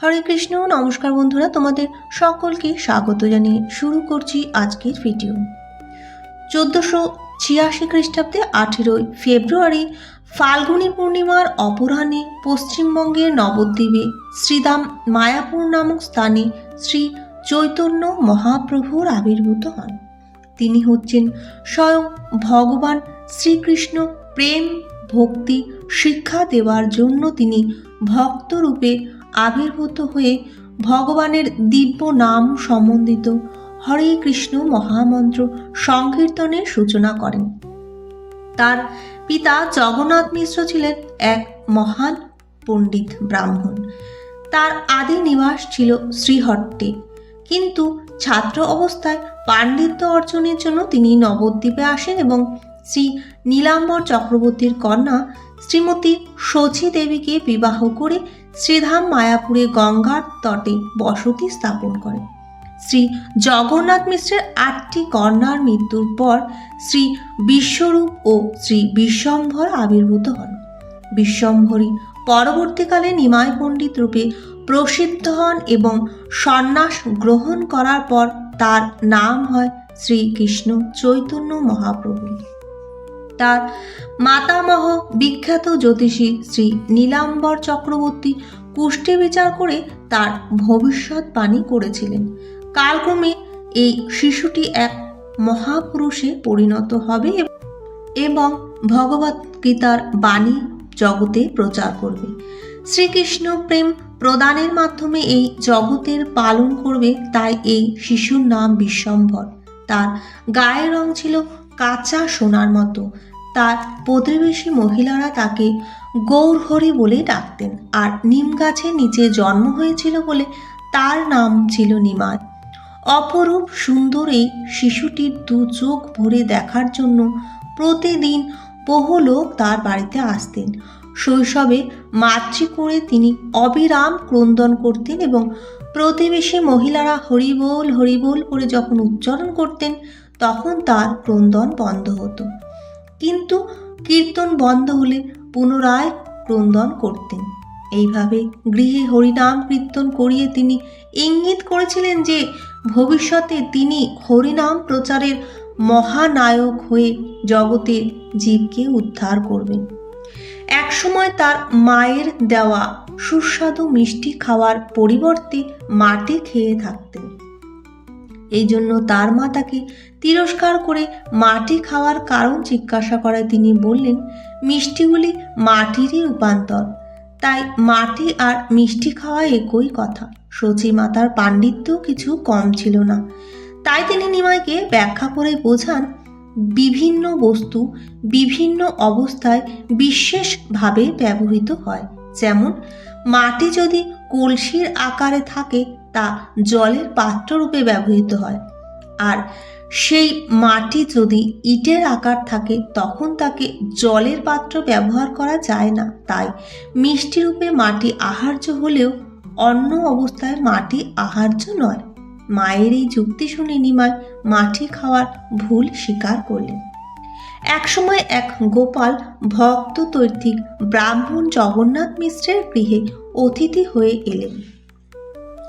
হরে কৃষ্ণ, নমস্কার বন্ধুরা, তোমাদের সকলকে স্বাগত জানিয়ে শুরু করছি আজকের ভিডিও চোদ্দোশো ছিয়াশি খ্রিস্টাব্দে আঠেরোই ফেব্রুয়ারি ফাল্গুনী পূর্ণিমার অপরাহ্নে পশ্চিমবঙ্গের নবদ্বীপে শ্রীদাম মায়াপুর নামক স্থানে শ্রী চৈতন্য মহাপ্রভুর আবির্ভূত হন। তিনি হচ্ছেন স্বয়ং ভগবান শ্রীকৃষ্ণ প্রেম, ভক্তি, শিক্ষা দেওয়ার জন্য তিনি ভক্তরূপে আবির্ভূত হয়ে ভগবানের দিব্য নাম সম্বন্ধিত হরে কৃষ্ণ মহামন্ত্র সংকীর্তনের সূচনা করেন। তার পিতা জগন্নাথ মিশ্র ছিলেন এক মহান পণ্ডিত ব্রাহ্মণ। তার আদি নিবাস ছিল শ্রীহট্টে। কিন্তু ছাত্র অবস্থায় পাণ্ডিত্য অর্জনের জন্য তিনি নবদ্বীপে আসেন এবং শ্রী নীলাম্বর চক্রবর্তীর কন্যা শ্রীমতী শচী দেবীকে বিবাহ করে শ্রীধাম মায়াপুরে গঙ্গার তটে বসতি স্থাপন করেন শ্রী জগন্নাথ মিশ্রের আটটি কন্যার মৃত্যুর পর শ্রী বিশ্বরূপ ও শ্রী বিশ্বম্ভর আবির্ভূত হন। বিশ্বম্ভরী পরবর্তীকালে নিমাই পণ্ডিত রূপে প্রসিদ্ধ হন এবং সন্ন্যাস গ্রহণ করার পর তার নাম হয় শ্রীকৃষ্ণ চৈতন্য মহাপ্রভু। তার মাতামহ বিখ্যাত জ্যোতিষী শ্রী নীলাম্বর চক্রবর্তী কুষ্টি বিচার করে তার ভবিষ্যৎবাণী করেছিলেন। কালক্রমে এই শিশুটি এক মহাপুরুষে পরিণত হবে এবং ভগবত গীতার বাণী জগতে প্রচার করবে। শ্রীকৃষ্ণ প্রেম প্রদানের মাধ্যমে এই জগতের পালন করবে, তাই এই শিশুর নাম বিশ্বম্ভর। তার গায়ের রং ছিল কাঁচা সোনার মতো। তার প্রতিবেশী মহিলারা তাকে গৌরহরি বলে ডাকতেন আর নিম গাছের নিচে জন্ম হয়েছিল বলে তার নাম ছিল নিমাই। অপরূপ সুন্দর এই শিশুটির দু চোখ ভরে দেখার জন্য প্রতিদিন বহু লোক তার বাড়িতে আসতেন। শৈশবে মাতৃ করে তিনি অবিরাম ক্রন্দন করতেন এবং প্রতিবেশী মহিলারা হরিবোল হরিবোল করে যখন উচ্চারণ করতেন, তখন তার ক্রন্দন বন্ধ হতো। কিন্তু কীর্তন বন্ধ হলে পুনরায় ক্রন্দন করতেন। এইভাবে গৃহে হরিনাম কীর্তন করিয়ে তিনি ইঙ্গিত করেছিলেন যে, ভবিষ্যতে তিনি হরিনাম প্রচারের মহানায়ক হয়ে জগতের জীবকে উদ্ধার করবেন। একসময় তার মায়ের দেওয়া সুস্বাদু মিষ্টি খাওয়ার পরিবর্তে মাটি খেয়ে থাকতেন। এই জন্য তার মা তাকে তিরস্কার করে মাটি খাওয়ার কারণ জিজ্ঞাসা করায় তিনি বললেন, মিষ্টিগুলি মাটিরই রূপান্তর। তাই মাটি আর মিষ্টি খাওয়া একই কথা। মাতার পাণ্ডিত্য কিছু কম ছিল না। তাই তিনি নিমাইকে ব্যাখ্যা করে বোঝান বিভিন্ন বস্তু বিভিন্ন অবস্থায় বিশেষভাবে ব্যবহৃত হয়। যেমন, মাটি যদি কলসির আকারে থাকে, তা জলের পাত্র রূপে ব্যবহৃত হয়। আর সেই মাটি যদি ইটের আকার থাকে, তখন তাকে জলের পাত্র ব্যবহার করা যায় না। তাই মিষ্টি রূপে মাটি আহার্য হলেও অন্য অবস্থায় মাটি আহার্য নয়। মায়ের এই যুক্তি শুনে নিমাই মাটি খাওয়ার ভুল স্বীকার করলেন। একসময় এক গোপাল ভক্ত তৈর্থিক ব্রাহ্মণ জগন্নাথ মিশ্রের গৃহে অতিথি হয়ে এলেন।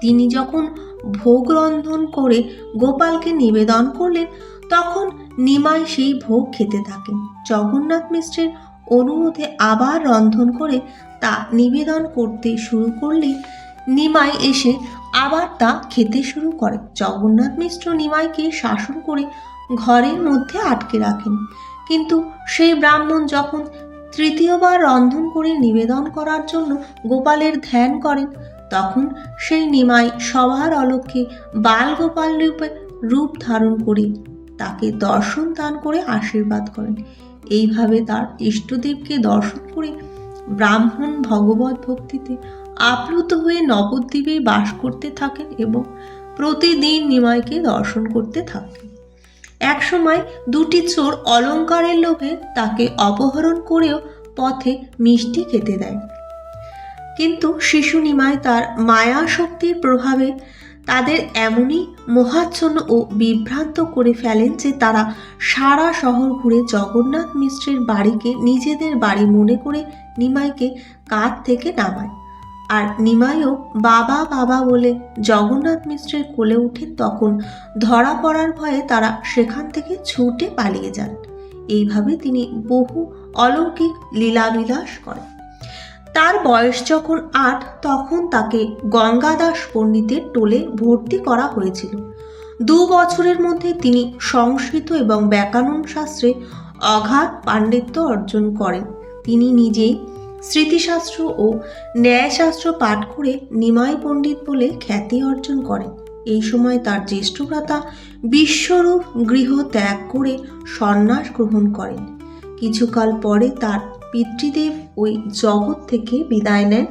তিনি যখন ভোগ রন্ধন করে গোপালকে নিবেদন করলেন, তখন নিমাই সেই ভোগ খেতে থাকেন। জগন্নাথ মিশ্রের অনুরোধে আবার রন্ধন করে তা নিবেদন করতে শুরু করলে নিমাই এসে আবার তা খেতে শুরু করে। জগন্নাথ মিশ্র নিমাইকে শাসন করে ঘরের মধ্যে আটকে রাখেন। কিন্তু সেই ব্রাহ্মণ যখন তৃতীয়বার রন্ধন করে নিবেদন করার জন্য গোপালের ধ্যান করেন, তখন সেই নিমাই সবার অলক্ষ্যে বালগোপাল রূপে রূপ ধারণ করে তাকে দর্শন দান করে আশীর্বাদ করেন। এইভাবে তার ইষ্টদেবকে দর্শন করে ব্রাহ্মণ ভগবত ভক্তিতে আপ্লুত হয়ে নবদ্বীপে বাস করতে থাকেন এবং প্রতিদিন নিমাইকে দর্শন করতে থাকেন। একসময় দুটি চোর অলংকারের লোভে তাকে অপহরণ করেও পথে মিষ্টি খেতে দেয়। কিন্তু শিশু নিমাই তার মায়া শক্তির প্রভাবে তাদের এমনই মোহাচ্ছন্ন ও বিভ্রান্ত করে ফেলেন যে তারা সারা শহর ঘুরে জগন্নাথ মিশ্রের বাড়িকে নিজেদের বাড়ি মনে করে নিমাইকে কাঁধ থেকে নামায়। আর নিমাইও বাবা বাবা বলে জগন্নাথ মিশ্রের কোলে ওঠেন তখন ধরা পড়ার ভয়ে তারা সেখান থেকে ছুটে পালিয়ে যান। এইভাবে তিনি বহু অলৌকিক লীলাবিলাস করেন। তার বয়স যখন আট, তখন তাকে গঙ্গাদাস পণ্ডিতের টোলে ভর্তি করা হয়েছিল। দু বছরের মধ্যে তিনি সংস্কৃত এবং ব্যাকরণ শাস্ত্রে অগাধ পাণ্ডিত্য অর্জন করেন। তিনি নিজেই স্মৃতিশাস্ত্র ও ন্যায়শাস্ত্র পাঠ করে নিমাই পণ্ডিত বলে খ্যাতি অর্জন করেন। এই সময় তার জ্যেষ্ঠ ভ্রাতা বিশ্বরূপ গৃহ ত্যাগ করে সন্ন্যাস গ্রহণ করেন। কিছুকাল পরে তার পিতৃদেব ওই জগৎ থেকে বিদায় নেন।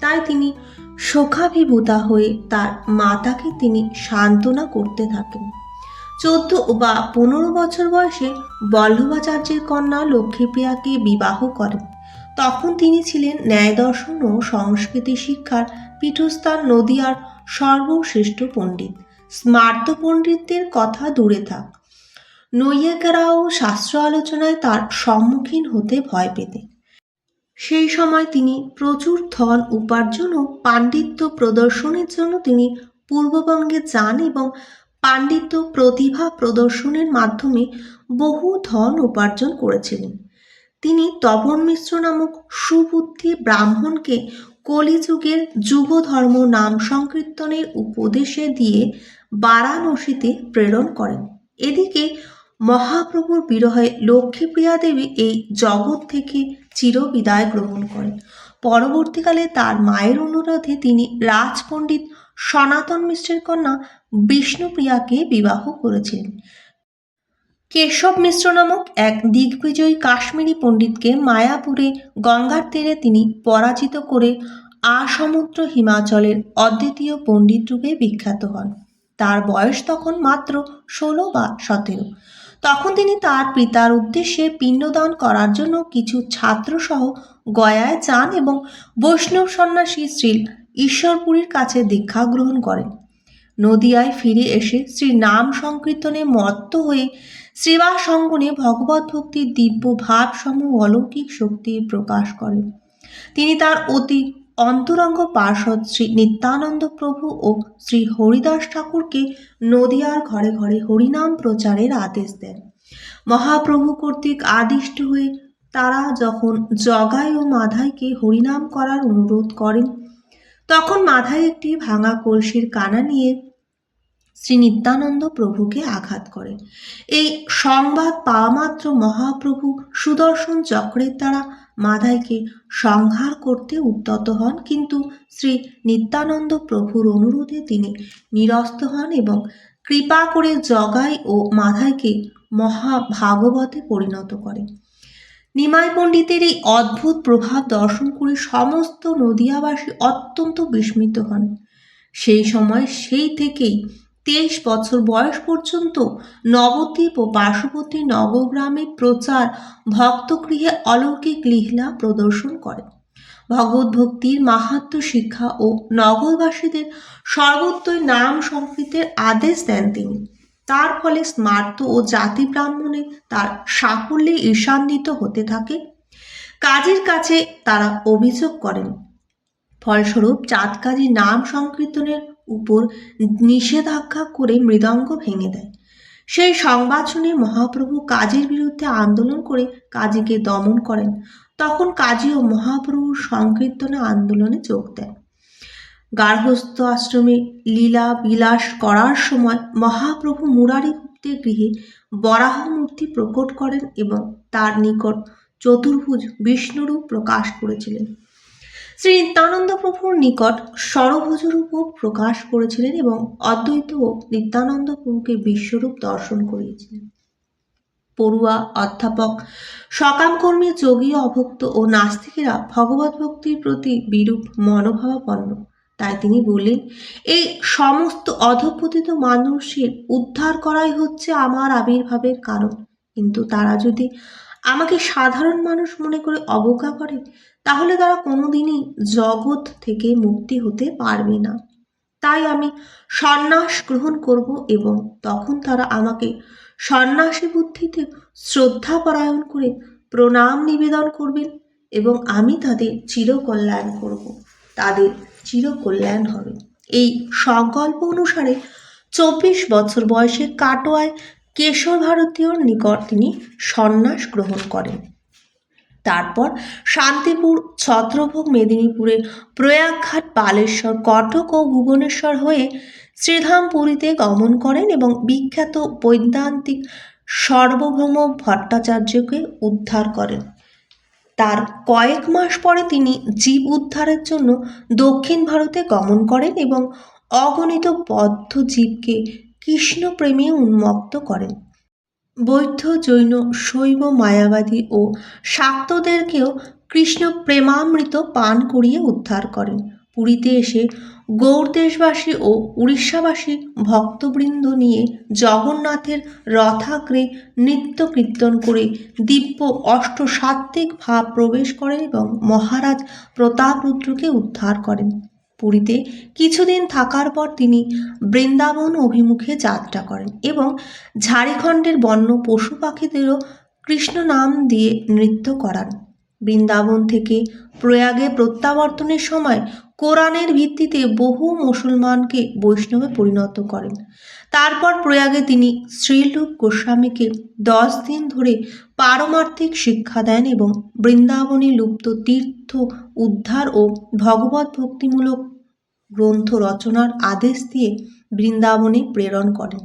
তাই তিনি শোকাভিভূতা হয়ে তার মাতাকে তিনি সান্ত্বনা করতে থাকেন। চোদ্দ বা পনেরো বছর বয়সে বল্লভাচার্যের কন্যা লক্ষ্মীপ্রিয়াকে বিবাহ করেন। তখন তিনি ছিলেন ন্যায় দর্শন ও সংস্কৃতি শিক্ষার পীঠস্থান নদিয়ার সর্বশ্রেষ্ঠ পণ্ডিত। স্মার্ত পণ্ডিতদের কথা দূরে থাক। নৈয়াকেরাও শাস্ত্র আলোচনায় তার সম্মুখীন হতে ভয় পেতেন সেই সময় তিনি প্রচুর ধন, উপার্জন ও পাণ্ডিত্য প্রদর্শনের জন্য তিনি পূর্ববঙ্গে যান এবং পাণ্ডিত্য প্রতিভা প্রদর্শনের মাধ্যমে বহু ধন উপার্জন করেছিলেন। তিনি তপন মিশ্র নামক সুবুদ্ধি ব্রাহ্মণকে কলিযুগের যুগধর্ম নাম সংকীর্তনের উপদেশে দিয়ে বারাণসীতে প্রেরণ করেন। এদিকে মহাপ্রভুর বিরহে লক্ষ্মীপ্রিয়া দেবী এই জগৎ থেকে চিরবিদায় গ্রহণ করেন। পরবর্তীকালে তার মায়ের অনুরোধে তিনি রাজপণ্ডিত সনাতন মিশ্রের কন্যা বিষ্ণুপ্রিয়াকে বিবাহ করেছিলেন। কেশব মিশ্র নামক এক দিগ্বিজয়ী কাশ্মীরি পণ্ডিতকে মায়াপুরে গঙ্গার তীরে তিনি পরাজিত করে আসমুদ্র হিমাচলের অদ্বিতীয় পণ্ডিত রূপে বিখ্যাত হন। তার বয়স তখন মাত্র ষোলো বা সতেরো। তখন তিনি তার পিতার উদ্দেশ্যে পিণ্ডদান করার জন্য কিছু ছাত্রসহ গয়ায় যান এবং বৈষ্ণব সন্ন্যাসী শ্রী ঈশ্বরপুরীর কাছে দীক্ষা গ্রহণ করেন। নদিয়ায় ফিরে এসে শ্রী নাম সংকীর্তনে মত্ত হয়ে শ্রীবাস অঙ্গনে ভগবত ভক্তির দিব্য ভাব সমূহ অলৌকিক শক্তির প্রকাশ করেন। তিনি তার অতি অন্তরঙ্গ পার্ষদ শ্রী নিত্যানন্দ প্রভু ও শ্রী হরিদাস ঠাকুরকে নদিয়ার ঘরে ঘরে হরিনাম প্রচারের আদেশ দেন। মহাপ্রভু কর্তৃক আদিষ্ট হয়ে তারা যখন জগাই ও মাধাইকে হরিনাম করার অনুরোধ করেন, তখন মাধাই একটি ভাঙা কলসির কানা নিয়ে শ্রী নিত্যানন্দ প্রভুকে আঘাত করে। এই সংবাদ পাওয়া মাত্র মহাপ্রভু সুদর্শন চক্রের দ্বারা মাধাইকে সংহার করতে উদ্যত হন, কিন্তু শ্রী নিত্যানন্দ প্রভুর অনুরোধে তিনি নিরস্ত হন এবং কৃপা করে জগাই ও মাধাইকে মহাভাগবতে পরিণত করেন নিমাই পণ্ডিতের এই অদ্ভুত প্রভাব দর্শন করে সমস্ত নদিয়াবাসী অত্যন্ত বিস্মিত হন। সেই সময় সেই থেকেই তেইশ বছর বয়স পর্যন্ত নবদ্বীপ ও পার্শ্ববর্তী নবগ্রামে প্রচার, ভক্তগৃহে অলৌকিক লীলা প্রদর্শন করেন ভগবত ভক্তির মাহাত্ম শিক্ষা ও নগরবাসীদের সর্বত্রই নাম সংকৃতের আদেশ দেন তিনি। তার ফলে স্মার্ত ও জাতি ব্রাহ্মণে তার সাফল্যে ঈশান্বিত হতে থাকে। কাজের কাছে তারা অভিযোগ করেন। ফলস্বরূপ চাঁদকাজী নাম সংকীর্তনের উপর নিষেধাজ্ঞা করে মৃদঙ্গ ভেঙে দেয়। সেই সংবাদ শুনে মহাপ্রভু কাজীর বিরুদ্ধে আন্দোলন করে কাজীকে দমন করেন। তখন কাজী ও মহাপ্রভুর সংকীর্তনে আন্দোলনে যোগ দেন। গার্হস্থ আশ্রমে লীলা বিলাস করার সময় মহাপ্রভু মুরারি গৃহে বরাহ মূর্তি প্রকট করেন এবং তার নিকট চতুর্ভুজ বিষ্ণুরূপ প্রকাশ করেছিলেন। শ্রী নিত্যানন্দ প্রভুর নিকট সরভুজরূপও প্রকাশ করেছিলেন এবং অদ্বৈত নিত্যানন্দ প্রভুকে বিশ্বরূপ দর্শন করিয়েছিলেন। পড়ুয়া, অধ্যাপক, সকামকর্মী, যোগী, অভক্ত ও নাস্তিকেরা ভগবত ভক্তির প্রতি বিরূপ মনোভাবাপন্ন। তাই তিনি বললেন, এই সমস্ত অধপতিত মানুষের উদ্ধার করাই হচ্ছে আমার আবির্ভাবের কারণ। কিন্তু তারা যদি আমাকে সাধারণ মানুষ মনে করে অবজ্ঞা করে তাহলে তারা কোনোদিনই জগৎ থেকে মুক্তি হতে পারবে না। তাই আমি সন্ন্যাস গ্রহণ করব এবং তখন তারা আমাকে সন্ন্যাসী বুদ্ধিতে শ্রদ্ধা পরায়ণ করে প্রণাম নিবেদন করবেন এবং আমি তাদের চিরকল্যাণ করব। তাদের চিরকল্যাণ হবে। এই সংকল্প অনুসারে চব্বিশ বছর বয়সে কাটোয়ায় কেশর ভারতীয়র নিকট তিনি সন্ন্যাস গ্রহণ করেন। তারপর শান্তিপুর, ছত্রভোগ, মেদিনীপুরের প্রয়াগঘাট, বালেশ্বর, কটক ও ভুবনেশ্বর হয়ে শ্রীধাম পুরীতে গমন করেন এবং বিখ্যাত বৈদান্তিক সর্বভৌম ভট্টাচার্যকে উদ্ধার করেন। তার কয়েক মাস পরে তিনি জীব উদ্ধারের জন্য দক্ষিণ ভারতে গমন করেন এবং অগণিত বদ্ধ জীবকে কৃষ্ণপ্রেমে উন্মুক্ত করেন। বৌদ্ধ, জৈন, শৈব, মায়াবাদী ও শাক্তদেরকেও কৃষ্ণ প্রেমামৃত পান করিয়ে উদ্ধার করেন। পুরীতে এসে গৌড়দেশবাসী ও উড়িষ্যাবাসী ভক্তবৃন্দ নিয়ে জগন্নাথের রথাগ্রে নৃত্য কীর্তন করে দিব্য অষ্টসাত্ত্বিক ভাব প্রবেশ করেন এবং মহারাজ প্রতাপরুদ্রকে উদ্ধার করেন। পুরীতে কিছুদিন থাকার পর তিনি বৃন্দাবন অভিমুখে যাত্রা করেন এবং ঝাড়খণ্ডের বন্য পশু পাখিদেরও কৃষ্ণ নাম দিয়ে নৃত্য করান। বৃন্দাবন থেকে প্রয়াগে প্রত্যাবর্তনের সময় কোরআনের ভিত্তিতে বহু মুসলমানকে বৈষ্ণবে পরিণত করেন। তারপর প্রয়াগে তিনি শ্রীলূপ গোস্বামীকে দশ দিন ধরে পারমার্থিক শিক্ষা দেন এবং বৃন্দাবনে লুপ্ত তীর্থ উদ্ধার ও ভগবত ভক্তিমূলক গ্রন্থ রচনার আদেশ দিয়ে বৃন্দাবনে প্রেরণ করেন।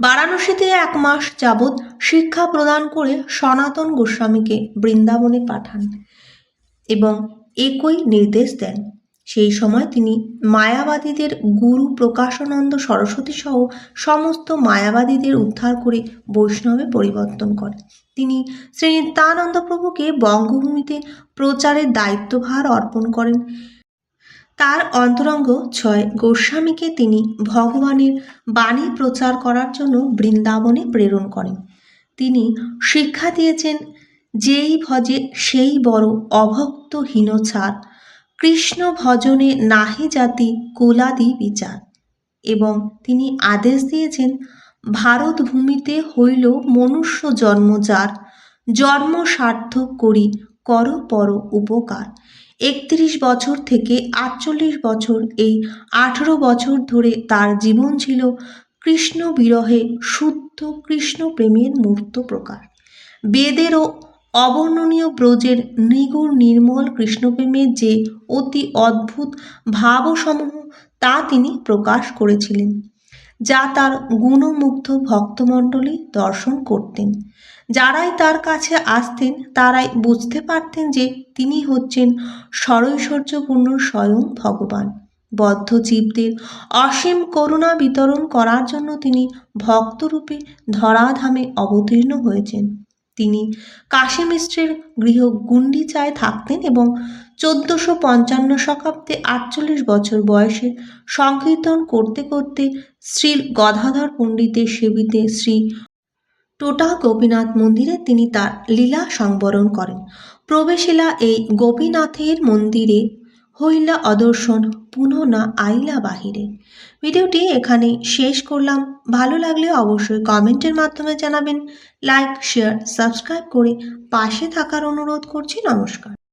বারাণসীতে এক মাস যাবৎ শিক্ষা প্রদান করে সনাতন গোস্বামীকে বৃন্দাবনে পাঠান এবং একই নির্দেশ দেন। সেই সময় তিনি মায়াবাদীদের গুরু প্রকাশানন্দ সরস্বতী সহ সমস্ত মায়াবাদীদের উদ্ধার করে বৈষ্ণবে পরিবর্তন করেন। তিনি শ্রী নিত্যানন্দ প্রভুকে বঙ্গভূমিতে প্রচারের দায়িত্বভার অর্পণ করেন। তার অন্তরঙ্গ ছয় গোস্বামীকে তিনি ভগবানের বাণী প্রচার করার জন্য বৃন্দাবনে প্রেরণ করেন। তিনি শিক্ষা দিয়েছেন যেই ভজে সেই বড় অভক্ত হীনছাড় কৃষ্ণ ভজনে নাহি জাতি কুলাদি বিচার। এবং তিনি আদেশ দিয়েছেন, ভারত ভূমিতে হইল মনুষ্য জন্ম যার। জন্ম সার্থক করি কর পর উপকার। একত্রিশ বছর থেকে আটচল্লিশ বছর এই আঠেরো বছর ধরে তার জীবন ছিল কৃষ্ণ বিরহে শুদ্ধ কৃষ্ণ প্রেমের মূর্ত প্রকার। বেদেরও অবর্ণনীয় ব্রজের নিগুড় নির্মল কৃষ্ণপ্রেমের যে অতি অদ্ভুত ভাবসমূহ তা তিনি প্রকাশ করেছিলেন, যা তার গুণমুগ্ধ ভক্তমণ্ডলী দর্শন করতেন। যারাই তার কাছে আসতেন, তারাই বুঝতে পারতেন যে তিনি হচ্ছেন সরৈশ্বর্যপূর্ণ স্বয়ং ভগবান। বদ্ধ জীবদের অসীম করুণা বিতরণ করার জন্য তিনি ভক্তরূপে ধরাধামে অবতীর্ণ হয়েছেন। তিনি কাশী মিশ্রের গৃহ গুন্ডিচায় থাকতেন এবং চোদ্দোশো পঞ্চান্ন শতাব্দে আটচল্লিশ বছর বয়সে সংকীর্তন করতে করতে শ্রী গদাধর পণ্ডিতের সেবিতে শ্রী টোটা গোপীনাথ মন্দিরে তিনি তার লীলা সংবরণ করেন। প্রবেশিলা এই গোপীনাথের মন্দিরে হইলা অদর্শন, পুনঃ না আইলা বাহিরে। ভিডিওটি এখানে শেষ করলাম। ভালো লাগলে অবশ্যই কমেন্টের মাধ্যমে জানাবেন। লাইক, শেয়ার, সাবস্ক্রাইব করে পাশে থাকার অনুরোধ করছি। নমস্কার।